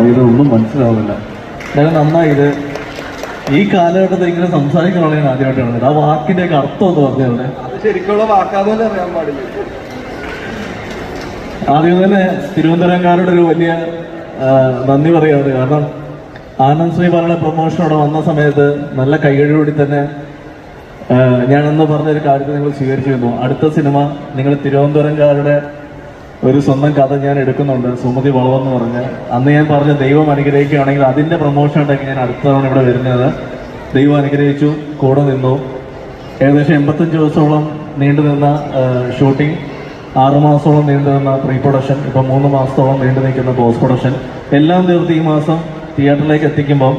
പറയുന്നത് മനസ്സിലാവില്ല മനസ്സിലാവുന്നില്ല. ഞാൻ നന്നായി ഇത് ഈ കാലഘട്ടത്തിൽ ഇങ്ങനെ സംസാരിക്കണമെങ്കിൽ ഞാൻ ആദ്യമായിട്ടാണ് ആ വാക്കിന്റെ ഒക്കെ അർത്ഥം ഒന്ന് പറഞ്ഞത് ശരിക്കുള്ള അറിയാൻ പാടില്ല. ആദ്യം തന്നെ തിരുവനന്തപുരംകാരോട് ഒരു വലിയ നന്ദി പറയുകയാണ് കാരണം ആനന്ദ് ശ്രീ പറഞ്ഞ പ്രൊമോഷൻ അവിടെ വന്ന സമയത്ത് നല്ല കൈകഴിയോടി തന്നെ ഞാനെന്ന് പറഞ്ഞൊരു കാര്യത്തെ നിങ്ങൾ സ്വീകരിച്ചിരുന്നു. അടുത്ത സിനിമ നിങ്ങൾ തിരുവനന്തപുരംകാരുടെ ഒരു സ്വന്തം കഥ ഞാൻ എടുക്കുന്നുണ്ട് സുമതി വളവെന്ന് പറഞ്ഞ്. അന്ന് ഞാൻ പറഞ്ഞ ദൈവം അനുഗ്രഹിക്കുകയാണെങ്കിൽ അതിന്റെ പ്രൊമോഷൻ ഉണ്ടെങ്കിൽ ഞാൻ അടുത്ത തവണ ഇവിടെ വരുന്നത്. ദൈവം അനുഗ്രഹിച്ചു കൂടെ നിന്നു. ഏകദേശം എൺപത്തഞ്ച് ദിവസത്തോളം നീണ്ടു നിന്ന ഷൂട്ടിംഗ് ആറുമാസത്തോളം നീണ്ടു നിന്ന പ്രീ പ്രൊഡക്ഷൻ ഇപ്പം മൂന്ന് മാസത്തോളം നീണ്ടു നിൽക്കുന്ന പോസ്റ്റ് പ്രൊഡക്ഷൻ എല്ലാം തീർത്ത് ഈ മാസം തിയേറ്ററിലേക്ക് എത്തിക്കുമ്പോൾ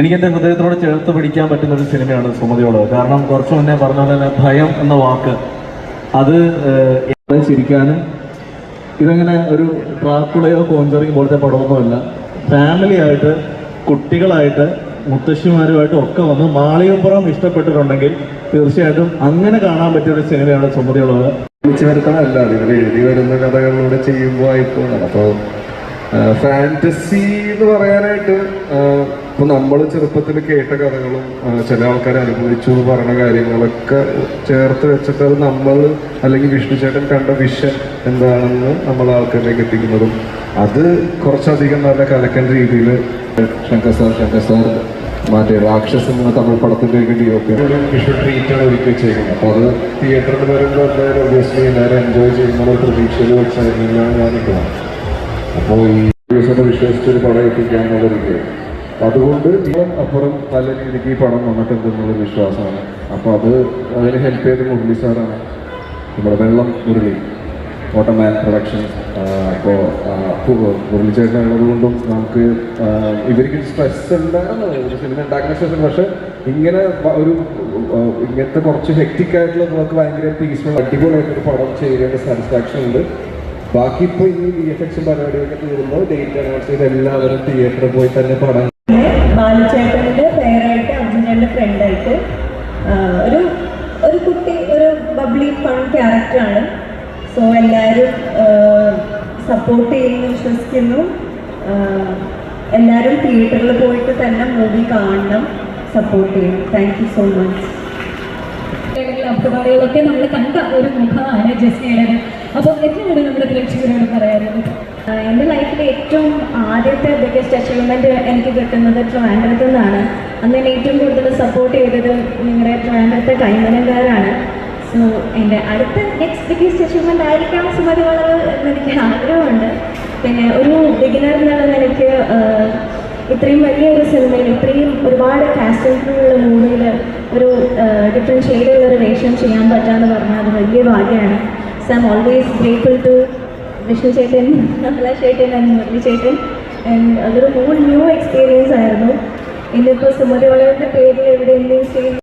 എനിക്ക് എന്റെ ഹൃദയത്തോട് ചേർത്ത് പിടിക്കാൻ പറ്റുന്ന ഒരു സിനിമയാണ് സുമതിയോട്. കാരണം കുറച്ച് മുന്നേ പറഞ്ഞ പോലെ തന്നെ ഭയം എന്ന വാക്ക്. അത് ചിരിക്കാനും ഇതങ്ങനെ ഒരു ട്രാക്കുളയോ കോഞ്ചറിങ് പോലത്തെ പടമൊന്നുമല്ല. ഫാമിലി ആയിട്ട് കുട്ടികളായിട്ട് മുത്തശ്ശിമാരുമായിട്ടും ഒക്കെ വന്ന് മാളികപ്പുറം ഇഷ്ടപ്പെട്ടിട്ടുണ്ടെങ്കിൽ തീർച്ചയായിട്ടും അങ്ങനെ കാണാൻ പറ്റിയ ഒരു സിനിമയാണ് സുമതിയുള്ളത് വിളിച്ചു വരുത്തണമല്ല എഴുതി വരുന്ന കഥകളിലൂടെ ചെയ്യുമ്പോൾ ആയിപ്പോണാണ് അപ്പോൾ ഫാന്റസി എന്ന് പറയാനായിട്ട് ഇപ്പൊ നമ്മൾ ചെറുപ്പത്തിൽ കേട്ട കഥകളും ചില ആൾക്കാർ അനുഭവിച്ചു എന്ന് പറയുന്ന കാര്യങ്ങളൊക്കെ ചേർത്ത് വെച്ചിട്ട് അത് നമ്മൾ അല്ലെങ്കിൽ വിഷ്ണു ചേട്ടൻ കണ്ട വിഷൻ എന്താണെന്ന് നമ്മൾ ആൾക്കാരിലേക്ക് എത്തിക്കുന്നതും അത് കുറച്ചധികം നല്ല കലക്കൻ രീതിയിൽ ശങ്കർ സാർ ശങ്കർ സാർ മറ്റേ രാക്ഷസ് എന്ന തമിഴ് പടത്തിലേക്ക് ഡി ഒക്കെ ഒരു വിഷു ട്രീറ്റാണ് ഒരുക്കി വെച്ചേക്കുന്നത്. അപ്പോൾ അത് തിയേറ്ററിൽ വരുമ്പോൾ എന്തായാലും ഒബിയസ്ലി എല്ലാവരും എൻജോയ് ചെയ്യുന്ന പ്രതീക്ഷയിൽ വെച്ചായിരുന്നു ഞാൻ നിൽക്കുന്നത് അപ്പോൾ ഈ വിശ്വസിച്ചൊരു എത്തിക്കാന്നുള്ള രീതിയിൽ അപ്പോൾ അതുകൊണ്ട് അപ്പുറം പല രീതിക്ക് ഈ പടം വന്നിട്ടുണ്ടെന്നുള്ളൊരു വിശ്വാസമാണ്. അപ്പോൾ അത് അതിന് ഹെൽപ്പ് ചെയ്ത് മുരളി സാറാണ്. നമ്മുടെ വെള്ളം മുരളി ഓട്ടോമാൻ പ്രൊഡക്ഷൻ അപ്പോൾ മുരളി ചേട്ടൻ ഉള്ളത് കൊണ്ടും നമുക്ക് ഇവർക്ക് സ്ട്രെസ് ഉണ്ടാകുന്ന ഒരു സിനിമ ഉണ്ടാക്കുന്ന സ്ട്രെസ് പക്ഷെ ഇങ്ങനെ ഒരു ഇങ്ങനത്തെ കുറച്ച് ഹെക്റ്റിക് ആയിട്ടുള്ള നമുക്ക് ഭയങ്കര പീസ്ഫുൾ അടിപൊളിയായിട്ടൊരു പടം ചെയ്യേണ്ട സാറ്റിസ്ഫാക്ഷൻ ഉണ്ട്. ബാക്കി ഇപ്പോൾ ഇനി വി എഫ് എക്സും പരിപാടിയൊക്കെ തീരുമ്പോൾ ഡേറ്റ് അനൗൺസ് ചെയ്ത് എല്ലാവരും തിയേറ്ററിൽ പോയി തന്നെ പടം ബാലുചേട്ടന്റെ പേരായിട്ട് അർജുനന്റെ ഫ്രണ്ടായിട്ട് ഒരു ഒരു കുട്ടി ഒരു ബബ്ലി ഫൺ ക്യാരക്ടറാണ് സോ എല്ലാവരും സപ്പോർട്ട് ചെയ്യുന്നു വിശ്വസിക്കുന്നു. എല്ലാവരും തിയേറ്ററിൽ പോയിട്ട് തന്നെ മൂവി കാണണം സപ്പോർട്ട് ചെയ്യണം. താങ്ക് യു സോ മച്ച് അപകടങ്ങളൊക്കെ നമ്മൾ കണ്ട ഒരു മുഖമാണ് ജെസ്സിയുടേത് അപ്പോൾ എത്രയാണ് നമ്മുടെ പ്രേക്ഷകരോട് പറയാറുള്ളത്? എന്റെ ലൈഫിലെ ഏറ്റവും ആദ്യത്തെ ബിഗ്ഗസ്റ്റ് അച്ചീവ്മെന്റ് എനിക്ക് കിട്ടുന്നത് ട്രിവാൻഡ്രത്ത് നിന്നാണ്. അന്ന് എന്നെ ഏറ്റവും കൂടുതൽ സപ്പോർട്ട് ചെയ്തത് നിങ്ങളുടെ ട്രിവാൻഡ്രത്തെ കൈമനങ്കാരാണ്. സോ എന്റെ അടുത്ത നെക്സ്റ്റ് ബിഗ്ഗസ്റ്റ് അച്ചീവ്മെന്റ് ആയിരിക്കാം സുമതി വളവ് എന്നെനിക്ക് ആഗ്രഹമുണ്ട്. പിന്നെ ഒരു ബിഗിനർ എന്നുള്ള നിലയ്ക്ക് ഇത്രയും വലിയൊരു സിനിമയിൽ ഇത്രയും ഒരുപാട് കാസ്റ്റ് ഉള്ള മൂവിയിൽ ഒരു ഡിഫറെന്റ് ഷെയ്ഡുള്ള ഒരു വേഷം ചെയ്യാൻ പറ്റാന്ന് പറഞ്ഞാൽ അത് വലിയ ഭാഗ്യമാണ്. I'm always grateful to Vishnu ചേട്ടൻ അമല ചേട്ടൻ ആൻഡ് മുരളി ചേട്ടൻ ആൻഡ് അതൊരു ഹോൾ ന്യൂ എക്സ്പീരിയൻസ് ആയിരുന്നു ഇന്നിപ്പോൾ സുമതി വളവിന്റെ പേരിൽ എവിടെ എന്തെങ്കിലും